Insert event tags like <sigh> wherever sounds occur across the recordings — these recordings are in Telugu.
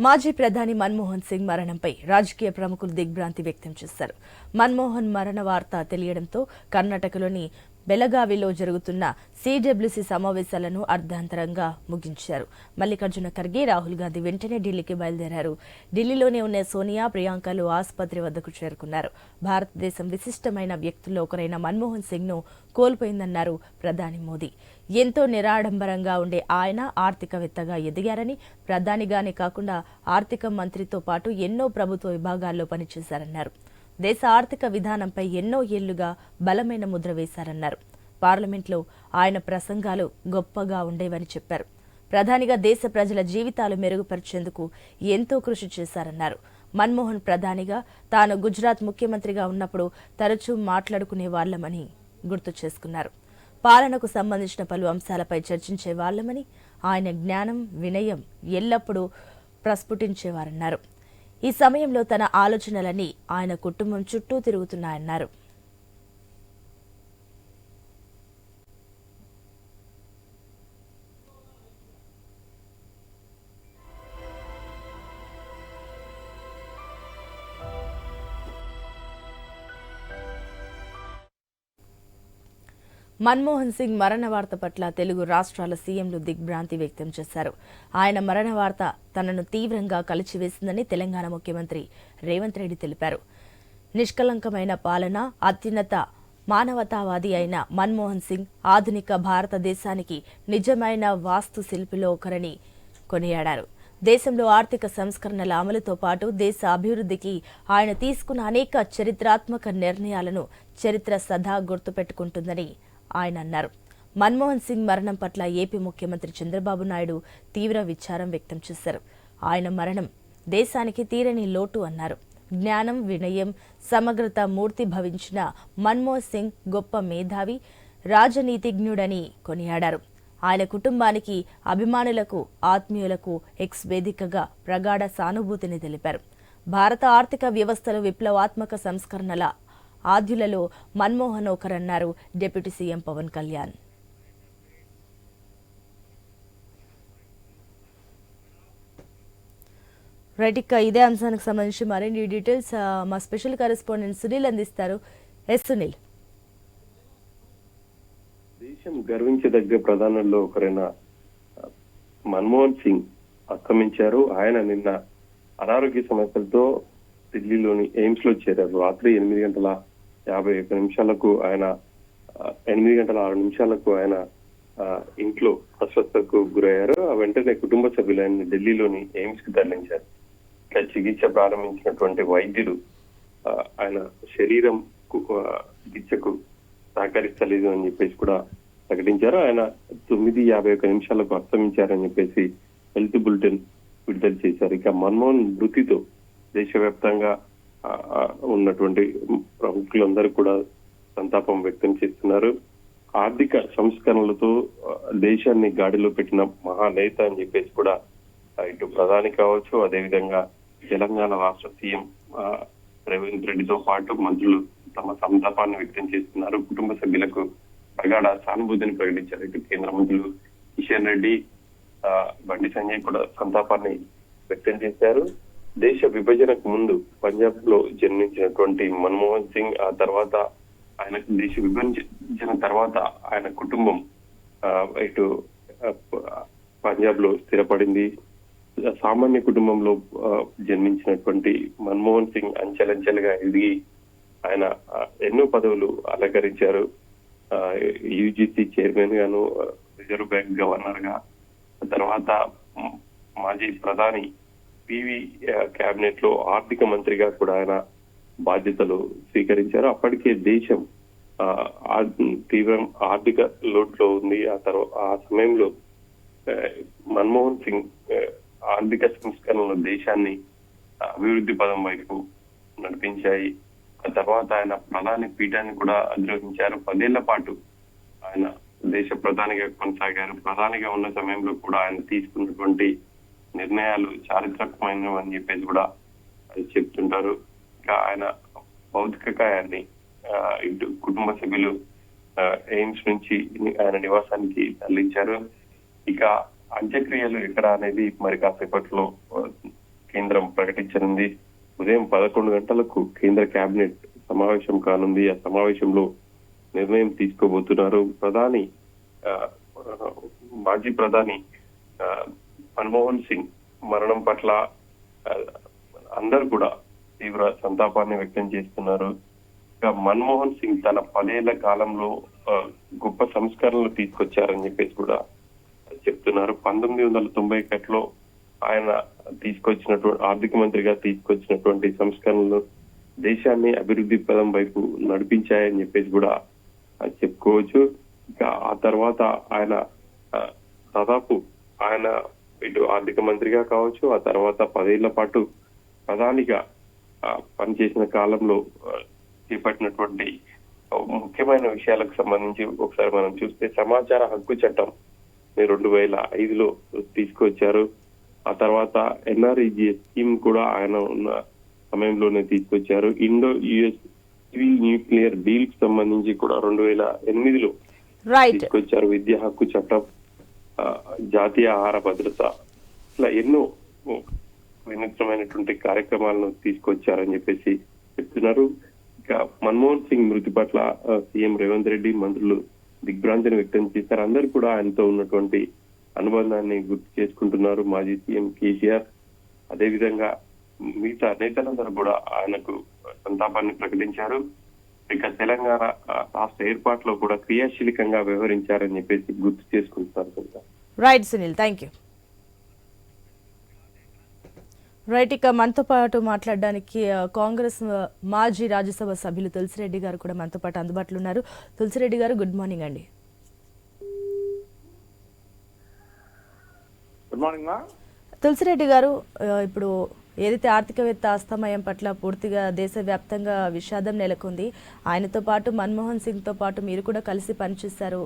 మాజీ ప్రధాని మన్మోహన్ సింగ్ మరణంపై రాజకీయ ప్రముఖులు దిగ్భ్రాంతి వ్యక్తం చేశారు. మన్మోహన్ మరణ వార్త తెలియడంతో కర్ణాటకలోని బెలగావిలో జరుగుతున్న సిడబ్ల్యూసీ సమావేశాలను అర్ధాంతరంగా ముగించారు. మల్లికార్జున ఖర్గే రాహుల్ గాంధీ వెంటనే ఢిల్లీకి బయలుదేరారు. ఢిల్లీలోనే ఉన్న సోనియా ప్రియాంకలు ఆసుపత్రి వద్దకు చేరుకున్నారు. భారతదేశం విశిష్టమైన వ్యక్తుల్లో ఒకరైన మన్మోహన్ సింగ్ను కోల్పోయిందన్నారు ప్రధాని మోదీ. ఎంతో నిరాడంబరంగా ఉండే ఆయన ఆర్థికవేత్తగా ఎదిగారని ప్రధానిగానే కాకుండా ఆర్థిక మంత్రితో పాటు ఎన్నో ప్రభుత్వ విభాగాల్లో పనిచేశారన్నారు. దేశ ఆర్థిక విధానంపై ఎన్నో ఏళ్ళుగా బలమైన ముద్ర వేశారన్నారు. పార్లమెంట్లో ఆయన ప్రసంగాలు గొప్పగా ఉండేవని చెప్పారు. ప్రధానిగా దేశ ప్రజల జీవితాలు మెరుగుపరిచేందుకు ఎంతో కృషి చేశారన్నారు. మన్మోహన్ ప్రధానిగా తాను గుజరాత్ ముఖ్యమంత్రిగా ఉన్నప్పుడు తరచూ మాట్లాడుకునే వాళ్ళమని గుర్తు చేసుకున్నారు. పాలనకు సంబంధించిన పలు అంశాలపై చర్చించే వాళ్ళమని ఆయన జ్ఞానం వినయం ఎల్లప్పుడూ ప్రస్ఫుటించేవారన్నారు. ఈ సమయంలో తన ఆలోచనలన్నీ ఆయన కుటుంబం చుట్టూ తిరుగుతున్నాయన్నారు. మన్మోహన్ సింగ్ మరణ వార్త పట్ల తెలుగు రాష్ట్రాల సీఎంలు దిగ్భ్రాంతి వ్యక్తం చేశారు. ఆయన మరణ వార్త తనను తీవ్రంగా కలిచివేసిందని తెలంగాణ ముఖ్యమంత్రి రేవంత్ రెడ్డి తెలిపారు. నిష్కలంకమైన పాలన అత్యున్నత మానవతావాది అయిన మన్మోహన్ సింగ్ ఆధునిక భారతదేశానికి నిజమైన వాస్తుశిల్పిలో ఒకరని కొనియాడారు. దేశంలో ఆర్థిక సంస్కరణల అమలుతో పాటు దేశ అభివృద్ధికి ఆయన తీసుకున్న అనేక చరిత్రాత్మక నిర్ణయాలను చరిత్ర సదా గుర్తుపెట్టుకుంటుందని ఆయన అన్నారు. మన్మోహన్ సింగ్ మరణం పట్ల ఏపీ ముఖ్యమంత్రి చంద్రబాబు నాయుడు తీవ్ర విచారం వ్యక్తం చేశారు. ఆయన మరణం దేశానికి తీరని లోటు అన్నారు. జ్ఞానం వినయం సమగ్రత మూర్తి భవించిన మన్మోహన్ సింగ్ గొప్ప మేధావి రాజనీతిజ్ఞుడని కొనియాడారు. ఆయన కుటుంబానికి అభిమానులకు ఆత్మీయులకు ఎక్స్ వేదికగా ప్రగాఢ సానుభూతిని తెలిపారు. భారత ఆర్థిక వ్యవస్థలో విప్లవాత్మక సంస్కరణల ఆద్యులలో Manmohan ఒకరన్నారు deputy CM Pawan Kalyan. Right ఇక ఇదే అంశానికి సంబంధించి మరిన్ని డీటెయిల్స్ మా స్పెషల్ కరెస్పాండెంట్ సునీల్ అందిస్తారు. ఎస్ సునీల్. దేశం గర్వించదగ్గ ప్రధానుల్లో ఒకరైన మన్మోహన్ సింగ్ ఆక్రమించారు ఆయన నిన్న అనారోగ్య సమస్యలతో ఢిల్లీలోని ఎయిమ్స్లో చేరారు. రాత్రి ఎనిమిది గంటల యాభై ఒక్క నిమిషాలకు ఆయన ఎనిమిది గంటల ఆరు నిమిషాలకు ఆయన ఆ, ఇంట్లో అస్వస్థకు గురయ్యారు. ఆ వెంటనే కుటుంబ సభ్యులు ఆయన ఢిల్లీలోని ఎయిమ్స్కి తరలించారు. ఇక చికిత్స ప్రారంభించినటువంటి వైద్యులు ఆయన శరీరం చికిత్సకు సహకరిస్తలేదు అని చెప్పేసి కూడా ప్రకటించారు. ఆయన తొమ్మిది యాభై ఒక్క నిమిషాలకు అస్తమించారని చెప్పేసి హెల్త్ బులెటిన్ విడుదల చేశారు. ఇక మన్మోహన్ మృతితో దేశవ్యాప్తంగా ఉన్నటువంటి ప్రముఖులందరూ కూడా సంతాపం వ్యక్తం చేస్తున్నారు. ఆర్థిక సంస్కరణలతో దేశాన్ని గాడిలో పెట్టిన మహానేత అని చెప్పేసి కూడా ఇటు ప్రధాని కావచ్చు అదేవిధంగా తెలంగాణ రాష్ట్ర సీఎం ఆ, రేవంత్ రెడ్డితో పాటు మంత్రులు తమ సంతాపాన్ని వ్యక్తం చేస్తున్నారు. కుటుంబ సభ్యులకు ప్రగాఢ సానుభూతిని ప్రకటించారు. ఇటు కేంద్ర మంత్రులు కిషన్ రెడ్డి ఆ, బండి సంజయ్ కూడా సంతాపాన్ని వ్యక్తం చేశారు. దేశ విభజనకు ముందు పంజాబ్లో జన్మించినటువంటి మన్మోహన్ సింగ్ ఆ తర్వాత ఆయన దేశ విభజించిన తర్వాత ఆయన కుటుంబం ఆ, ఇటు పంజాబ్లో స్థిరపడింది. సామాన్య కుటుంబంలో జన్మించినటువంటి మన్మోహన్ సింగ్ అంచెలంచెలుగా ఎదిగి ఆయన ఎన్నో పదవులు అలంకరించారు. యూజీసీ చైర్మన్ గాను రిజర్వ్ బ్యాంక్ గవర్నర్గా తర్వాత మాజీ ప్రధాని పివి కేబినెట్లో ఆర్థిక మంత్రిగా కూడా ఆయన బాధ్యతలు స్వీకరించారు. అప్పటికే దేశం ఆ, తీవ్రం ఆర్థిక లోట్లో ఉంది. ఆ తర్వాత ఆ సమయంలో మన్మోహన్ సింగ్ ఆర్థిక సంస్కరణలు దేశాన్ని అభివృద్ధి పదం వైపు నడిపించాయి. ఆ తర్వాత ఆయన ప్రధాని పీఠాన్ని కూడా అధిరోహించారు. పదేళ్ళ పాటు ఆయన దేశ ప్రధానిగా కొనసాగారు. ప్రధానిగా ఉన్న సమయంలో కూడా ఆయన తీసుకున్నటువంటి నిర్ణయాలు చారిత్రకమైనవి అని చెప్పేసి కూడా అది చెప్తుంటారు. ఇంకా ఆయన భౌతిక కాయాన్ని ఆ, ఇటు కుటుంబ సభ్యులు ఆ, ఎయిమ్స్ నుంచి ఆయన నివాసానికి తరలించారు. ఇక అంత్యక్రియలు ఎక్కడ అనేది మరి కాసేపట్లో కేంద్రం ప్రకటించనుంది. ఉదయం పదకొండు గంటలకు కేంద్ర కేబినెట్ సమావేశం కానుంది. ఆ సమావేశంలో నిర్ణయం తీసుకోబోతున్నారు. ప్రధాని ఆ, మాజీ ప్రధాని ఆ, మన్మోహన్ సింగ్ మరణం పట్ల అందరు కూడా తీవ్ర సంతాపాన్ని వ్యక్తం చేస్తున్నారు. మన్మోహన్ సింగ్ తన పదేళ్ళ కాలంలో ఆ, గొప్ప సంస్కరణలు తీసుకొచ్చారని చెప్పేసి కూడా చెప్తున్నారు. పంతొమ్మిది వందల తొంభై ఒకటిలో ఆయన తీసుకొచ్చినటువంటి ఆర్థిక మంత్రిగా తీసుకొచ్చినటువంటి సంస్కరణలు దేశాన్ని అభివృద్ధి పదం వైపు నడిపించాయని చెప్పేసి కూడా చెప్పుకోవచ్చు. ఇంకా ఆ తర్వాత ఆయన ఆ, దాదాపు ఆయన ఇటు ఆర్థిక మంత్రిగా కావచ్చు ఆ తర్వాత పదేళ్ళ పాటు ప్రధానిగా పనిచేసిన కాలంలో చేపట్టినటువంటి ముఖ్యమైన విషయాలకు సంబంధించి ఒకసారి మనం చూస్తే సమాచార హక్కు చట్టం రెండు వేల ఐదులో తీసుకొచ్చారు. ఆ తర్వాత ఎన్ఆర్ఈజీ స్కీమ్ కూడా ఆయన ఉన్న సమయంలోనే తీసుకొచ్చారు. ఇండో యుఎస్ సివిల్ న్యూక్లియర్ డీల్కి సంబంధించి కూడా రెండు వేల ఎనిమిదిలో తీసుకొచ్చారు విద్యా హక్కు చట్టం. జాతీయ ఆహార భద్రత ఇట్లా ఎన్నో వినూత్నమైనటువంటి కార్యక్రమాలను తీసుకొచ్చారని చెప్పేసి చెప్తున్నారు. ఇక మన్మోహన్ సింగ్ మృతి పట్ల సీఎం రేవంత్ రెడ్డి మంత్రులు దిగ్భ్రాంతిని వ్యక్తం చేశారు. అందరూ కూడా ఆయనతో ఉన్నటువంటి అనుబంధాన్ని గుర్తు చేసుకుంటున్నారు మాజీ సీఎం కేసీఆర్. అదేవిధంగా మిగతా నేతలందరూ కూడా ఆయనకు సంతాపాన్ని ప్రకటించారు. ఇక తెలంగాణ ఆ, రాష్ట్ర ఏర్పాటులో కూడా క్రియాశీలకంగా వ్యవహరించారని చెప్పేసి గుర్తు చేసుకుంటున్నారు right Sunil thank you right ఇక మనతో పాటు మాట్లాడడానికి కాంగ్రెస్ మాజీ రాజ్యసభ సభ్యులు తులసిరెడ్డి గారు కూడా మనతో పాటు అందుబాటులో ఉన్నారు. తులసిరెడ్డి గారు గుడ్ మార్నింగ్ అండి. గుడ్ మార్నింగ్ తులసిరెడ్డి గారు ఇప్పుడు ఏదైతే ఆర్థికవేత్త అస్తమయం పట్ల పూర్తిగా దేశవ్యాప్తంగా విషాదం నెలకొంది ఆయనతో పాటు మన్మోహన్ సింగ్తో పాటు మీరు కూడా కలిసి పనిచేశారు.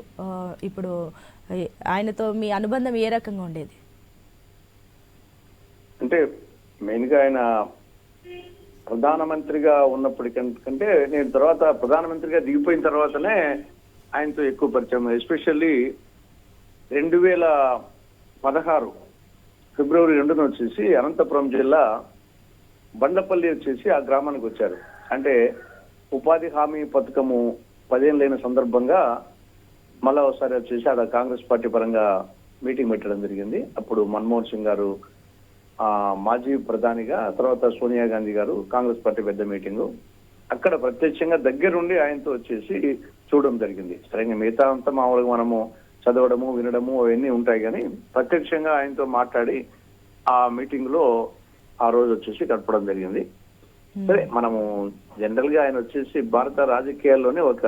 ఇప్పుడు ఆయనతో మీ అనుబంధం ఏ రకంగా ఉండేది? అంటే మెయిన్గా ఆయన ప్రధానమంత్రిగా ఉన్నప్పటికంటే నేను తర్వాత ప్రధానమంత్రిగా దిగిపోయిన తర్వాతనే ఆయనతో ఎక్కువ పరిచయం. ఎస్పెషల్లీ రెండు వేల పదహారు ఫిబ్రవరి రెండున వచ్చేసి అనంతపురం జిల్లా బండపల్లి వచ్చేసి ఆ గ్రామానికి వచ్చారు. అంటే ఉపాధి హామీ పథకము పదేళ్ళైన సందర్భంగా మళ్ళా ఒకసారి వచ్చేసి ఆడ కాంగ్రెస్ పార్టీ పరంగా మీటింగ్ పెట్టడం జరిగింది. అప్పుడు మన్మోహన్ సింగ్ గారు ఆ మాజీ ప్రధానిగా తర్వాత సోనియా గాంధీ గారు కాంగ్రెస్ పార్టీ పెద్ద మీటింగు. అక్కడ ప్రత్యక్షంగా దగ్గరుండి ఆయనతో వచ్చేసి చూడడం జరిగింది. సరైన మిగతా అంతా మామూలుగా మనము చదవడము వినడము అవన్నీ ఉంటాయి కానీ ప్రత్యక్షంగా ఆయనతో మాట్లాడి ఆ మీటింగ్లో ఆ రోజు వచ్చేసి గడపడం జరిగింది. సరే మనము జనరల్గా ఆయన వచ్చేసి భారత రాజకీయాల్లోనే ఒక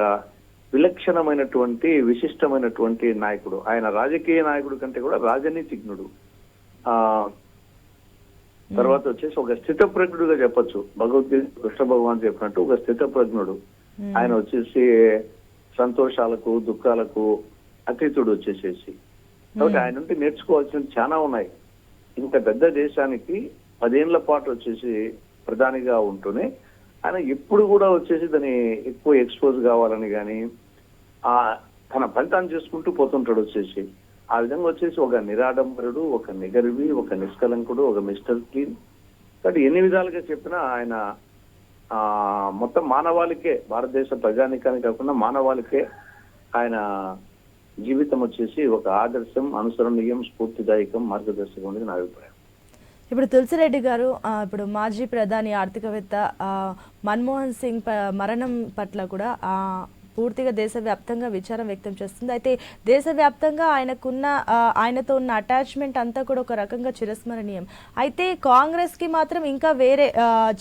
విలక్షణమైనటువంటి విశిష్టమైనటువంటి నాయకుడు. ఆయన రాజకీయ నాయకుడు కంటే కూడా రాజనీతిజ్ఞుడు. ఆ తర్వాత వచ్చేసి ఒక స్థితప్రజ్ఞుడుగా చెప్పొచ్చు. భగవద్గీత కృష్ణ భగవాన్ చెప్పినట్టు ఒక స్థితప్రజ్ఞుడు. ఆయన వచ్చేసి సంతోషాలకు దుఃఖాలకు అతీతుడు వచ్చేసేసి. కాబట్టి ఆయన నుండి నేర్చుకోవాల్సినవి చాలా ఉన్నాయి. ఇంత పెద్ద దేశానికి పదేళ్ళ పాటు వచ్చేసి ప్రధానిగా ఉంటూనే ఆయన ఎప్పుడు కూడా వచ్చేసి దాన్ని ఎక్కువ ఎక్స్పోజ్ కావాలని కానీ ఆ తన ఫలితాన్ని చేసుకుంటూ పోతుంటాడు వచ్చేసి. ఆ విధంగా వచ్చేసి ఒక నిరాడంబరుడు ఒక నిగర్వి ఒక నిష్కలంకుడు ఒక మిస్టర్ క్లీన్. కాబట్టి ఎన్ని విధాలుగా చెప్పినా ఆయన ఆ మొత్తం మానవాళికే భారతదేశ ప్రజానికానికి కాకుండా మానవాళికే ఆయన జీవితం వచ్చేసి ఒక ఆదర్శం అనుసరణీయం స్ఫూర్తిదాయకం మార్గదర్శకం అనేది నా అభిప్రాయం. ఇప్పుడు తులసిరెడ్డి గారు ఇప్పుడు మాజీ ప్రధాని ఆర్థికవేత్త మన్మోహన్ సింగ్ ప- మరణం పట్ల కూడా పూర్తిగా దేశవ్యాప్తంగా విచారం వ్యక్తం చేస్తుంది. అయితే దేశవ్యాప్తంగా ఆయనకున్న ఆయనతో ఉన్న అటాచ్మెంట్ అంతా కూడా ఒక రకంగా చిరస్మరణీయం. అయితే కాంగ్రెస్కి మాత్రం ఇంకా వేరే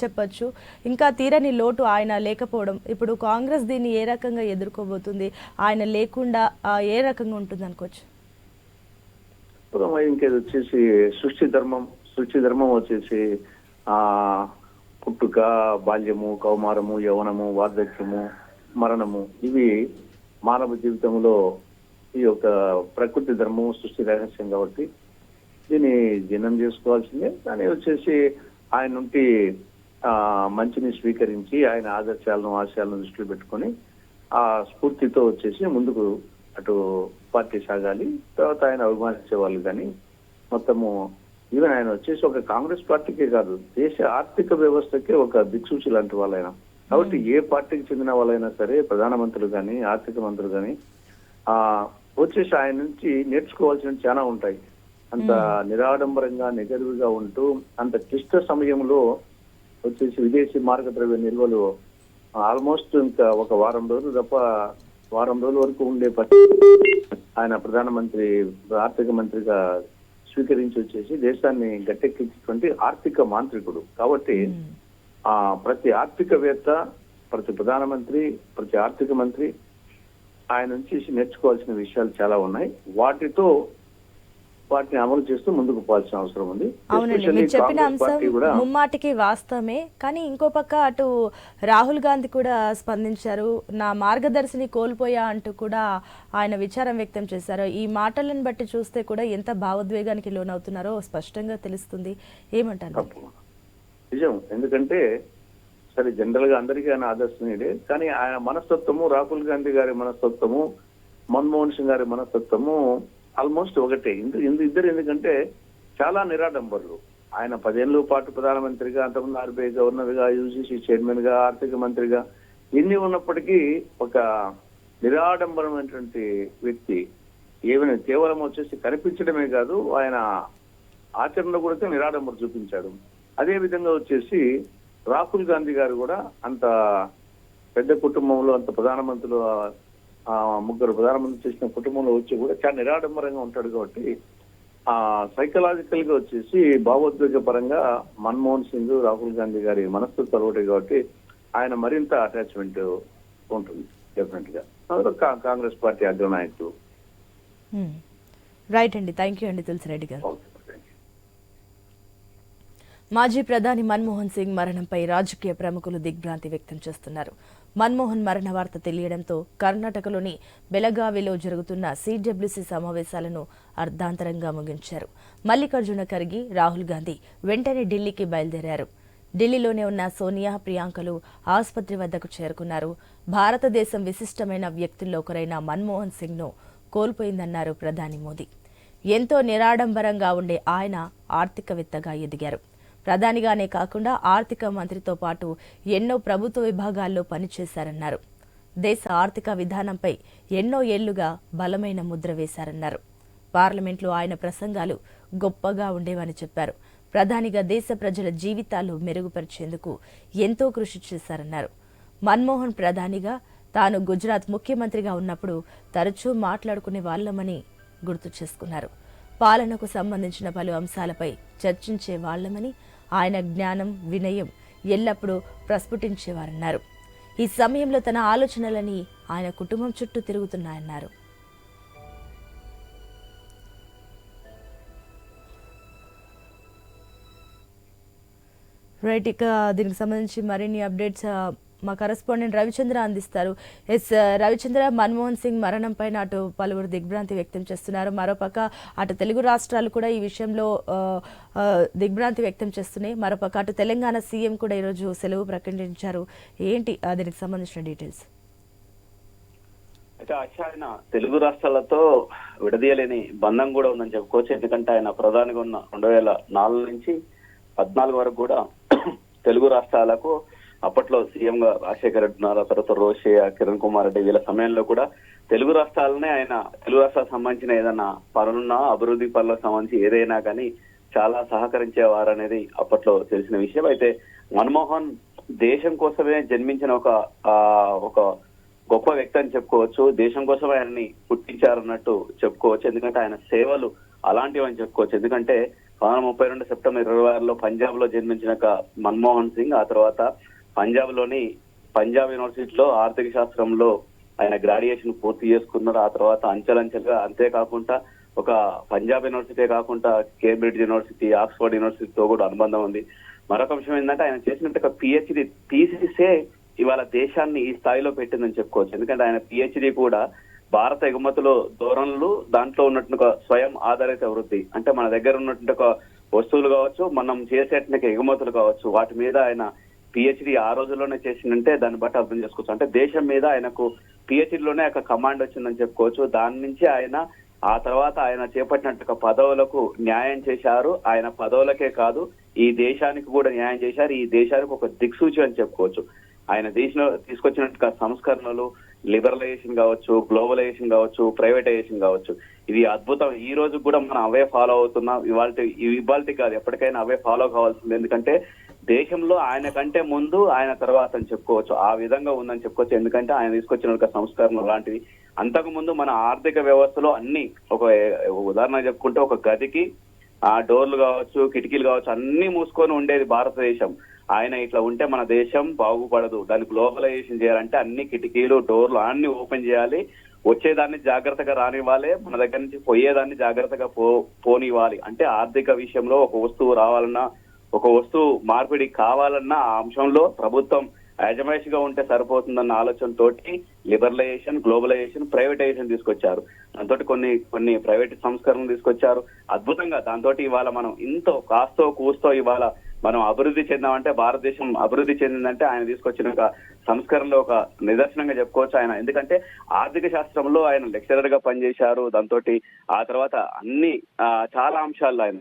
చెప్పచ్చు. ఇంకా తీరని లోటు ఆయన లేకపోవడం. ఇప్పుడు కాంగ్రెస్ దీన్ని ఏ రకంగా ఎదుర్కోబోతుంది? ఆయన లేకుండా ఏ రకంగా ఉంటుంది అనుకోవచ్చు? ఇంకేది వచ్చేసి సృష్టి ధర్మం సృష్టి ధర్మం వచ్చేసి ఆ పుట్టుక బాల్యము కౌమారము యవనము వార్ధక్యము మరణము. ఇవి మానవ జీవితంలో ఈ యొక్క ప్రకృతి ధర్మం సృష్టి రహస్యం కాబట్టి దీన్ని జీర్ణం చేసుకోవాల్సిందే. కానీ వచ్చేసి ఆయన నుండి మంచిని స్వీకరించి ఆయన ఆదర్శాలను ఆశయాలను దృష్టిలో పెట్టుకొని ఆ స్ఫూర్తితో వచ్చేసి ముందుకు అటు పార్టీ సాగాలి. తర్వాత ఆయన అభిమానించే వాళ్ళు కానీ మొత్తము ఈవెన్ ఆయన వచ్చేసి ఒక కాంగ్రెస్ పార్టీకే కాదు దేశ ఆర్థిక వ్యవస్థకే ఒక దిక్సూచి లాంటి వాళ్ళైనా. కాబట్టి ఏ పార్టీకి చెందిన వాళ్ళైనా సరే ప్రధానమంత్రులు కానీ ఆర్థిక మంత్రులు కానీ ఆ వచ్చేసి ఆయన నుంచి నేర్చుకోవాల్సిన చాలా ఉంటాయి. అంత నిరాడంబరంగా నిగర్విగా ఉంటూ అంత క్లిష్ట సమయంలో వచ్చేసి విదేశీ మార్గద్రవ్య నిల్వలు ఆల్మోస్ట్ ఇంకా ఒక వారం రోజులు తప్ప వారం రోజుల వరకు ఉండే పరిస్థితి ఆయన ప్రధానమంత్రి ఆర్థిక మంత్రిగా స్వీకరించి వచ్చేసి దేశాన్ని గట్టెక్కించినటువంటి ఆర్థిక మాంత్రికుడు. కాబట్టి ఆ ప్రతి ఆర్థికవేత్త ప్రతి ప్రధానమంత్రి ప్రతి ఆర్థిక మంత్రి ఆయన నుంచి నేర్చుకోవాల్సిన విషయాలు చాలా ఉన్నాయి. వాటితో వాటిని అమలు చేస్తూ ముందుకు పోవాల్సిన అవసరం ఉంది. అవునండి Especially మీరు చెప్పిన అంశం ముమ్మాటికి వాస్తవమే. కానీ ఇంకో పక్క అటు రాహుల్ గాంధీ కూడా స్పందించారు. నా మార్గదర్శిని కోల్పోయా అంటూ కూడా ఆయన విచారం వ్యక్తం చేశారు. ఈ మాటలను బట్టి చూస్తే కూడా ఎంత భావోద్వేగానికి లోనవుతున్నారో స్పష్టంగా తెలుస్తుంది. ఏమంటారు? నిజం. ఎందుకంటే సరే జనరల్గా అందరికీ ఆయన ఆదర్శనీయుడే కానీ ఆయన మనస్తత్వము రాహుల్ గాంధీ గారి మనస్తత్వము మన్మోహన్ సింగ్ గారి మనస్తత్వము ఆల్మోస్ట్ ఒకటే. ఇందు ఇందు ఇద్దరు ఎందుకంటే చాలా నిరాడంబరులు. ఆయన పదేళ్ళు పాటు ప్రధానమంత్రిగా అంతకుముందు ఆర్బీఐ గవర్నర్గా యూజీసీ చైర్మన్గా ఆర్థిక మంత్రిగా ఎన్ని ఉన్నప్పటికీ ఒక నిరాడంబరమైనటువంటి వ్యక్తి. ఏమైనా కేవలం వచ్చేసి కనిపించడమే కాదు ఆయన ఆచరణలో కూడా నిరాడంబరం చూపించాడు. అదే విధంగా వచ్చేసి రాహుల్ గాంధీ గారు కూడా అంత పెద్ద కుటుంబంలో అంత ప్రధానమంత్రులు ఆ, ముగ్గురు ప్రధానమంత్రి చేసిన కుటుంబంలో వచ్చి కూడా చాలా నిరాడంబరంగా ఉంటాడు కాబట్టి ఆ సైకలాజికల్గా వచ్చేసి భావోద్వేగ పరంగా మన్మోహన్ సింగ్ రాహుల్ గాంధీ గారి మనస్తత్వాలు ఒకటి కాబట్టి ఆయన మరింత అటాచ్మెంట్ ఉంటుంది డెఫినెట్గా. అందులో కాంగ్రెస్ పార్టీ అగ్రనాయకులు రైట్ అండి. థ్యాంక్ యూ అండి తులసిరెడ్డి గారు. మాజీ ప్రధాని మన్మోహన్ సింగ్ మరణంపై రాజకీయ ప్రముఖులు దిగ్భ్రాంతి వ్యక్తం చేస్తున్నారు. మన్మోహన్ మరణ వార్త తెలియడంతో కర్ణాటకలోని బెలగావిలో జరుగుతున్న సిడబ్ల్యూసీ సమావేశాలను అర్ధాంతరంగా ముగించారు. మల్లికార్జున ఖర్గే రాహుల్ గాంధీ వెంటనే ఢిల్లీకి బయలుదేరారు. ఢిల్లీలోనే ఉన్న సోనియా ప్రియాంకలు ఆసుపత్రి వద్దకు చేరుకున్నారు. భారతదేశం విశిష్టమైన వ్యక్తుల్లో ఒకరైన మన్మోహన్ సింగ్ను కోల్పోయిందన్నారు ప్రధాని మోదీ. ఎంతో నిరాడంబరంగా ఉండే ఆయన ఆర్థికవేత్తగా ఎదిగారు. ప్రధానిగానే కాకుండా ఆర్థిక మంత్రితో పాటు ఎన్నో ప్రభుత్వ విభాగాల్లో పనిచేశారన్నారు. దేశ ఆర్థిక విధానంపై ఎన్నో ఏళ్ళుగా బలమైన ముద్ర వేశారన్నారు. పార్లమెంట్లో ఆయన ప్రసంగాలు గొప్పగా ఉండేవని చెప్పారు. ప్రధానిగా దేశ ప్రజల జీవితాలు మెరుగుపరిచేందుకు ఎంతో కృషి చేశారన్నారు. మన్మోహన్ ప్రధానిగా తాను గుజరాత్ ముఖ్యమంత్రిగా ఉన్నప్పుడు తరచూ మాట్లాడుకునే వాళ్ళమని గుర్తు చేసుకున్నారు. పాలనకు సంబంధించిన పలు అంశాలపై చర్చించే వాళ్ళమని ఆయన జ్ఞానం వినయం ఎల్లప్పుడూ ప్రస్ఫుటించేవారన్నారు. ఈ సమయంలో తన ఆలోచనలని ఆయన కుటుంబం చుట్టూ తిరుగుతున్నాయన్నారు. రైట్ ఇక దీనికి సంబంధించి మరిన్ని అప్డేట్స్ మా కరస్పాండెంట్ రవిచంద్ర అందిస్తారు. ఎస్ రవిచంద్ర మన్మోహన్ సింగ్ మరణంపై అటు పలువురు దిగ్భ్రాంతి వ్యక్తం చేస్తున్నారు. మరోపక్క అటు తెలుగు రాష్ట్రాలు కూడా ఈ విషయంలో దిగ్భ్రాంతి వ్యక్తం చేస్తున్నాయి. మరోపక్క అటు తెలంగాణ సీఎం కూడా ఈరోజు సెలవు ప్రకటించారు. ఏంటి దీనికి సంబంధించిన డీటెయిల్స్? అయితే ఆచార్యన తెలుగు రాష్ట్రాలతో విడదీయలేని బంధం కూడా ఉందని చెప్పుకోవచ్చు. ఎందుకంటే ఆయన ప్రధానిగా ఉన్న రెండు వేల నాలుగు నుంచి పద్నాలుగు వరకు కూడా <clears throat> తెలుగు రాష్ట్రాలకు అప్పట్లో సీఎం గా రాజశేఖర రెడ్డి ఉన్నారు తర్వాత రోషయ్య కిరణ్ కుమార్ రెడ్డి వీళ్ళ సమయంలో కూడా తెలుగు రాష్ట్రాలనే ఆయన తెలుగు రాష్ట్రాలకు సంబంధించిన ఏదైనా పనులున్నా అభివృద్ధి పనులకు సంబంధించి ఏదైనా కానీ చాలా సహకరించేవారు అనేది అప్పట్లో తెలిసిన విషయం. అయితే మన్మోహన్ దేశం కోసమే జన్మించిన ఒక ఆ, ఒక గొప్ప వ్యక్తి అని చెప్పుకోవచ్చు. దేశం కోసం ఆయన్ని పుట్టించారన్నట్టు చెప్పుకోవచ్చు. ఎందుకంటే ఆయన సేవలు అలాంటివి అని చెప్పుకోవచ్చు. ఎందుకంటే పంతొమ్మిది ముప్పై రెండు సెప్టెంబర్ ఇరవై ఆరులో పంజాబ్లో జన్మించిన మన్మోహన్ సింగ్ ఆ తర్వాత పంజాబ్లోని పంజాబ్ యూనివర్సిటీలో ఆర్థిక శాస్త్రంలో ఆయన గ్రాడ్యుయేషన్ పూర్తి చేసుకున్నారు. ఆ తర్వాత అంచెలంచెలుగా అంతేకాకుండా ఒక పంజాబ్ యూనివర్సిటీ కాకుండా కేంబ్రిడ్జ్ యూనివర్సిటీ ఆక్స్ఫర్డ్ యూనివర్సిటీతో కూడా అనుబంధం ఉంది. మరొక విషయం ఏంటంటే ఆయన చేసినట్టు ఒక పిహెచ్డి థీసిసే ఇవాళ దేశాన్ని ఈ స్థాయిలో పెట్టిందని చెప్పుకోవచ్చు. ఎందుకంటే ఆయన పిహెచ్డి కూడా భారత ఎగుమతులు ధోరణులు దాంట్లో ఉన్నటువంటి స్వయం ఆధారిత వృద్ధి. అంటే మన దగ్గర ఉన్నటువంటి ఒక వస్తువులు కావచ్చు మనం చేసేటువంటి ఎగుమతులు కావచ్చు వాటి మీద ఆయన పిహెచ్డి ఆ రోజుల్లోనే చేసిందంటే దాన్ని బట్టి అర్థం చేసుకోవచ్చు. అంటే దేశం మీద ఆయనకు పిహెచ్డిలోనే ఒక కమాండ్ వచ్చిందని చెప్పుకోవచ్చు. దాని నుంచి ఆయన ఆ తర్వాత ఆయన చేపట్టినట్టు పదవులకు న్యాయం చేశారు. ఆయన పదవులకే కాదు ఈ దేశానికి కూడా న్యాయం చేశారు. ఈ దేశానికి ఒక దిక్సూచి అని చెప్పుకోవచ్చు. ఆయన దేశంలో తీసుకొచ్చినట్టుగా సంస్కరణలు లిబరలైజేషన్ కావచ్చు గ్లోబలైజేషన్ కావచ్చు ప్రైవేటైజేషన్ కావచ్చు. ఇది అద్భుతం. ఈ రోజు కూడా మనం అవే ఫాలో అవుతున్నాం. ఇవాళ ఇవాళ కాదు ఎప్పటికైనా అవే ఫాలో కావాల్సింది. ఎందుకంటే దేశంలో ఆయన కంటే ముందు ఆయన తర్వాత అని చెప్పుకోవచ్చు. ఆ విధంగా ఉందని చెప్పుకోవచ్చు. ఎందుకంటే ఆయన తీసుకొచ్చిన ఒక సంస్కరణ లాంటివి అంతకు ముందు మన ఆర్థిక వ్యవస్థలో అన్ని ఒక ఒక ఉదాహరణ చెప్పుకుంటే ఒక గదికి ఆ డోర్లు కావచ్చు కిటికీలు కావచ్చు అన్ని మూసుకొని ఉండేది భారతదేశం. ఆయన ఇట్లా ఉంటే మన దేశం బాగుపడదు. దాన్ని గ్లోబలైజేషన్ చేయాలంటే అన్ని కిటికీలు డోర్లు అన్ని ఓపెన్ చేయాలి. వచ్చేదాన్ని జాగ్రత్తగా రానివ్వాలి. మన దగ్గర నుంచి పోయేదాన్ని జాగ్రత్తగా పో పోనివ్వాలి. అంటే ఆర్థిక విషయంలో ఒక వస్తువు రావాలన్నా ఒక వస్తువు మార్పిడి కావాలన్నా ఆ అంశంలో ప్రభుత్వం యాజమాయిషిగా ఉంటే సరిపోతుందన్న ఆలోచనతోటి లిబరలైజేషన్ గ్లోబలైజేషన్ ప్రైవేటైజేషన్ తీసుకొచ్చారు. దాంతో కొన్ని కొన్ని ప్రైవేట్ సంస్కరణలు తీసుకొచ్చారు. అద్భుతంగా దాంతో ఇవాళ మనం ఇంతో కాస్తో కూస్తో ఇవాళ మనం అభివృద్ధి చెందామంటే భారతదేశం అభివృద్ధి చెందిందంటే ఆయన తీసుకొచ్చిన ఒక సంస్కరణలో ఒక నిదర్శనంగా చెప్పుకోవచ్చు ఆయన. ఎందుకంటే ఆర్థిక శాస్త్రంలో ఆయన లెక్చరర్గా పనిచేశారు. దాంతో ఆ తర్వాత అన్ని ఆ, చాలా అంశాల్లో ఆయన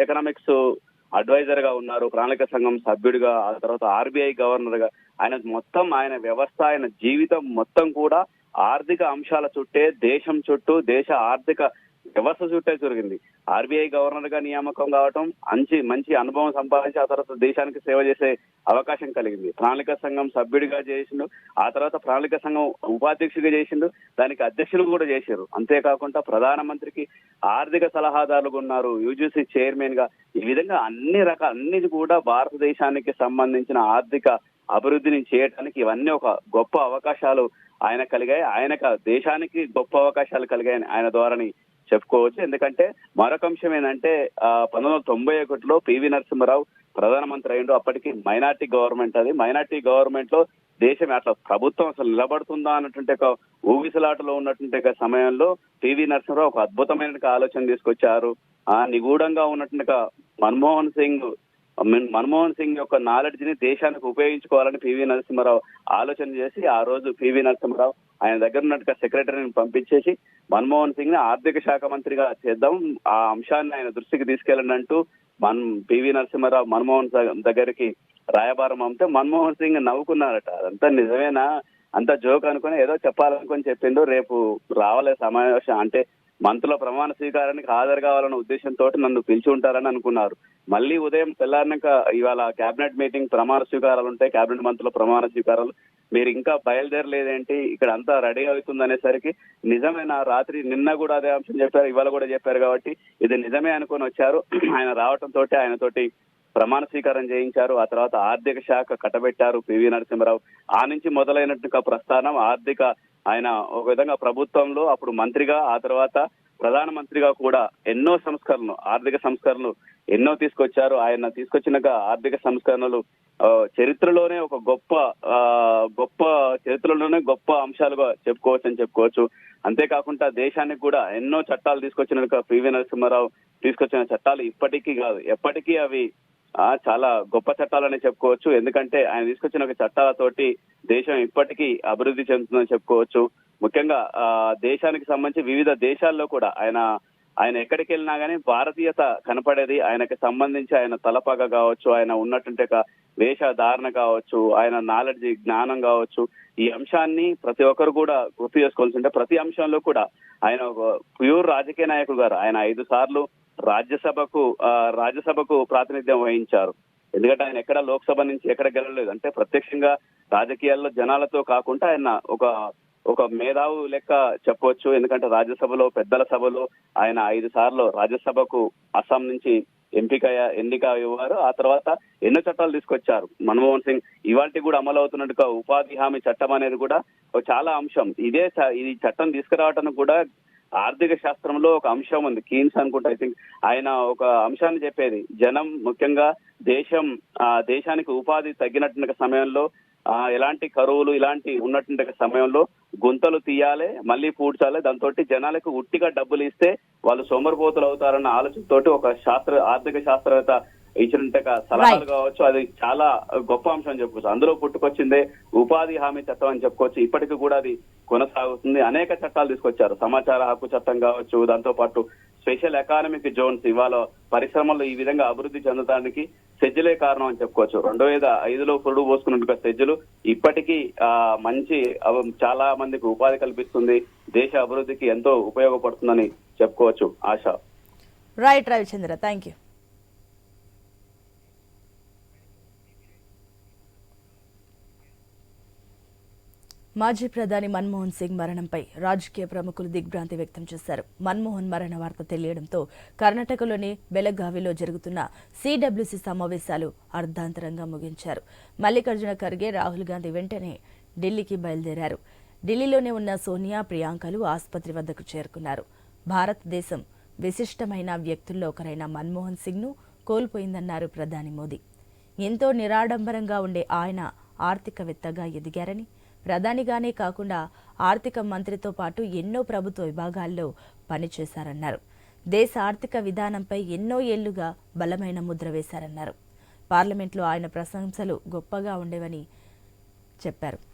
ఎకనామిక్స్ అడ్వైజర్గా ఉన్నారు ప్రణాళిక సంఘం సభ్యుడిగా ఆ తర్వాత ఆర్బీఐ గవర్నర్గా. ఆయన మొత్తం ఆయన వ్యవస్థ ఆయన జీవితం మొత్తం కూడా ఆర్థిక అంశాల చుట్టే దేశం చుట్టూ దేశ ఆర్థిక వ్యవస్థ చుట్టే జరిగింది. ఆర్బీఐ గవర్నర్గా నియామకం కావటం మంచి మంచి అనుభవం సంపాదించి ఆ తర్వాత దేశానికి సేవ చేసే అవకాశం కలిగింది. ప్రణాళిక సంఘం సభ్యుడిగా చేసిండు ఆ తర్వాత ప్రణాళిక సంఘం ఉపాధ్యక్షుడిగా చేసిండు దానికి అధ్యక్షులు కూడా చేశారు. అంతేకాకుండా ప్రధానమంత్రికి ఆర్థిక సలహాదారులుగా ఉన్నారు. యూజీసీ చైర్మన్గా ఈ విధంగా అన్ని రకాల అన్ని కూడా భారతదేశానికి సంబంధించిన ఆర్థిక అభివృద్ధిని చేయడానికి ఇవన్నీ ఒక గొప్ప అవకాశాలు ఆయన కలిగాయి. ఆయన దేశానికి గొప్ప అవకాశాలు కలిగాయని ఆయన ద్వారాని చెప్పుకోవచ్చు. ఎందుకంటే మరొక అంశం ఏంటంటే ఆ, పంతొమ్మిది వందల తొంభై ఒకటిలో పివి నరసింహరావు ప్రధానమంత్రి అయ్యిండు. అప్పటికి మైనార్టీ గవర్నమెంట్ అది. మైనార్టీ గవర్నమెంట్లో దేశం అట్లా ప్రభుత్వం అసలు నిలబడుతుందా అన్నటువంటి ఒక ఊగిసలాటలో ఉన్నటువంటి ఒక సమయంలో పివి నరసింహరావు ఒక అద్భుతమైన ఆలోచన తీసుకొచ్చారు. ఆ నిగూఢంగా ఉన్నటువంటి మన్మోహన్ సింగ్ మన్మోహన్ సింగ్ యొక్క నాలెడ్జ్ని దేశానికి ఉపయోగించుకోవాలని పివి నరసింహారావు ఆలోచన చేసి ఆ రోజు పివి నరసింహారావు ఆయన దగ్గర ఉన్నట్టుగా సెక్రటరీని పంపించేసి మన్మోహన్ సింగ్ని ఆర్థిక శాఖ మంత్రిగా చేద్దాం. ఆ అంశాన్ని ఆయన దృష్టికి తీసుకెళ్ళండి అంటూ మన్ పివి నరసింహారావు మన్మోహన్ సింగ్ దగ్గరికి రాయబారం పంపితే మన్మోహన్ సింగ్ నవ్వుకున్నారట. అదంతా నిజమేనా? అంత జోక్ అనుకుని ఏదో చెప్పాలనుకొని చెప్పిండు. రేపు రావాలే సమావేశం. అంటే మంత్రుల ప్రమాణ స్వీకారానికి హాజరు కావాలన్న ఉద్దేశంతో నన్ను పిలిచి ఉంటారని అనుకున్నారు. మళ్ళీ ఉదయం తెల్లారినాక ఇవాళ కేబినెట్ మీటింగ్ ప్రమాణ స్వీకారాలు ఉంటాయి. కేబినెట్ మంత్రుల ప్రమాణ స్వీకారాలు. మీరు ఇంకా బయలుదేరలేదేంటి? ఇక్కడ అంతా రెడీ అవుతుంది అనేసరికి నిజమేనా? రాత్రి నిన్న కూడా అదే అంశం చెప్పారు ఇవాళ కూడా చెప్పారు కాబట్టి ఇది నిజమే అనుకొని వచ్చారు. <clears throat> ఆయన రావటం తోటి ఆయన తోటి ప్రమాణ స్వీకారం చేయించారు. ఆ తర్వాత ఆర్థిక శాఖ కట్టబెట్టారు పివి నరసింహరావు. ఆ నుంచి మొదలైనట్టుగా ప్రస్థానం ఆర్థిక ఆయన ఒక విధంగా ప్రభుత్వంలో అప్పుడు మంత్రిగా ఆ తర్వాత ప్రధానమంత్రిగా కూడా ఎన్నో సంస్కరణలు ఆర్థిక సంస్కరణలు ఎన్నో తీసుకొచ్చారు. ఆయన తీసుకొచ్చినాక ఆర్థిక సంస్కరణలు ఆ, చరిత్రలోనే ఒక గొప్ప ఆ, గొప్ప చరిత్రలోనే గొప్ప అంశాలుగా చెప్పుకోవచ్చు అని చెప్పుకోవచ్చు. అంతేకాకుండా దేశానికి కూడా ఎన్నో చట్టాలు తీసుకొచ్చినాక పివి నరసింహారావు తీసుకొచ్చిన చట్టాలు ఇప్పటికీ కాదు. ఎప్పటికీ అవి చాలా గొప్ప చట్టాలని చెప్పుకోవచ్చు. ఎందుకంటే ఆయన తీసుకొచ్చిన ఒక చట్టాలతోటి దేశం ఇప్పటికీ అభివృద్ధి చెందుతుందని చెప్పుకోవచ్చు. ముఖ్యంగా ఆ దేశానికి సంబంధించి వివిధ దేశాల్లో కూడా ఆయన ఆయన ఎక్కడికి వెళ్ళినా గానీ భారతీయత కనపడేది ఆయనకి సంబంధించి ఆయన తలపగ కావచ్చు ఆయన ఉన్నటువంటి ఒక వేషధారణ కావచ్చు ఆయన నాలెడ్జ్ జ్ఞానం కావచ్చు. ఈ అంశాన్ని ప్రతి ఒక్కరు కూడా గుర్తు చేసుకోవాల్సి ఉంటే ప్రతి అంశంలో కూడా ఆయన ఒక ప్యూర్ రాజకీయ నాయకుడు గారు. ఆయన ఐదు సార్లు రాజ్యసభకు రాజ్యసభకు ప్రాతినిధ్యం వహించారు. ఎందుకంటే ఆయన ఎక్కడ లోక్సభ నుంచి ఎక్కడ గెలవలేదు. అంటే ప్రత్యక్షంగా రాజకీయాల్లో జనాలతో కాకుండా ఆయన ఒక ఒక మేధావు లెక్క చెప్పవచ్చు. ఎందుకంటే రాజ్యసభలో పెద్దల సభలో ఆయన ఐదు సార్లు రాజ్యసభకు అస్సాం నుంచి ఎంపిక ఎన్నిక ఇవ్వారు ఆ తర్వాత ఎన్నో చట్టాలు తీసుకొచ్చారు. మన్మోహన్ సింగ్ ఇవాళ కూడా అమలు అవుతున్నట్టుగా ఉపాధి హామీ చట్టం అనేది కూడా ఒక చాలా అంశం. ఇదే చ- ఈ చట్టం తీసుకురావటానికి కూడా ఆర్థిక శాస్త్రంలో ఒక అంశం ఉంది కీన్స్ అనుకుంటా ఐ థింక్ ఆయన ఒక అంశాన్ని చెప్పేది జనం ముఖ్యంగా దేశం ఆ దేశానికి ఉపాధి తగ్గినటువంటి సమయంలో ఆ ఎలాంటి కరువులు ఇలాంటి ఉన్నటువంటి సమయంలో గుంతలు తీయాలి మళ్ళీ పూడ్చాలి దాంతో జనాలకు ఉట్టిగా డబ్బులు ఇస్తే వాళ్ళు సోమరిపోతులు అవుతారన్న ఆలోచనతోటి ఒక శాస్త్ర ఆర్థిక శాస్త్రవేత్త ఇచ్చినట్టు సలహాలు. కావచ్చు అది చాలా గొప్ప అంశం అని చెప్పుకోవచ్చు. అందులో పుట్టుకొచ్చిందే ఉపాధి హామీ చట్టం అని చెప్పుకోవచ్చు. ఇప్పటికీ కూడా అది కొనసాగుతుంది. అనేక చట్టాలు తీసుకొచ్చారు. సమాచార హక్కు చట్టం కావచ్చు దాంతో పాటు స్పెషల్ ఎకానమిక్ జోన్స్ ఇవాళ పరిశ్రమలు ఈ విధంగా అభివృద్ధి చెందడానికి సెజ్జులే కారణం అని చెప్పుకోవచ్చు. రెండు వేల ఐదులో పురుడు పోసుకున్నట్టుగా సెజ్జులు ఇప్పటికీ ఆ మంచి చాలా మందికి ఉపాధి కల్పిస్తుంది. దేశ అభివృద్ధికి ఎంతో ఉపయోగపడుతుందని చెప్పుకోవచ్చు. ఆశ. రైట్ రవిచంద్ర థ్యాంక్ యూ మాజీ ప్రధాని మన్మోహన్ సింగ్ మరణంపై రాజకీయ ప్రముఖులు దిగ్భ్రాంతి వ్యక్తం చేశారు. మన్మోహన్ మరణ వార్త తెలియడంతో కర్ణాటకలోని బెలగావిలో జరుగుతున్న సిడబ్ల్యూసీ సమావేశాలు అర్ధాంతరంగా ముగించారు. మల్లికార్జున ఖర్గే రాహుల్ గాంధీ వెంటనే ఢిల్లీకి బయలుదేరారు. ఢిల్లీలోనే ఉన్న సోనియా ప్రియాంకలు ఆసుపత్రి వద్దకు చేరుకున్నారు. భారతదేశం విశిష్టమైన వ్యక్తుల్లో ఒకరైన మన్మోహన్ సింగ్ను కోల్పోయిందన్నారు ప్రధాని మోదీ. ఎంతో నిరాడంబరంగా ఉండే ఆయన ఆర్థికవేత్తగా ఎదిగారని ప్రధానిగానే కాకుండా ఆర్థిక మంత్రితో పాటు ఎన్నో ప్రభుత్వ విభాగాల్లో పనిచేశారన్నారు. దేశ ఆర్థిక విధానంపై ఎన్నో ఏళ్ళుగా బలమైన ముద్ర వేశారన్నారు. పార్లమెంట్లో ఆయన ప్రశంసలు గొప్పగా ఉండేవని చెప్పారు.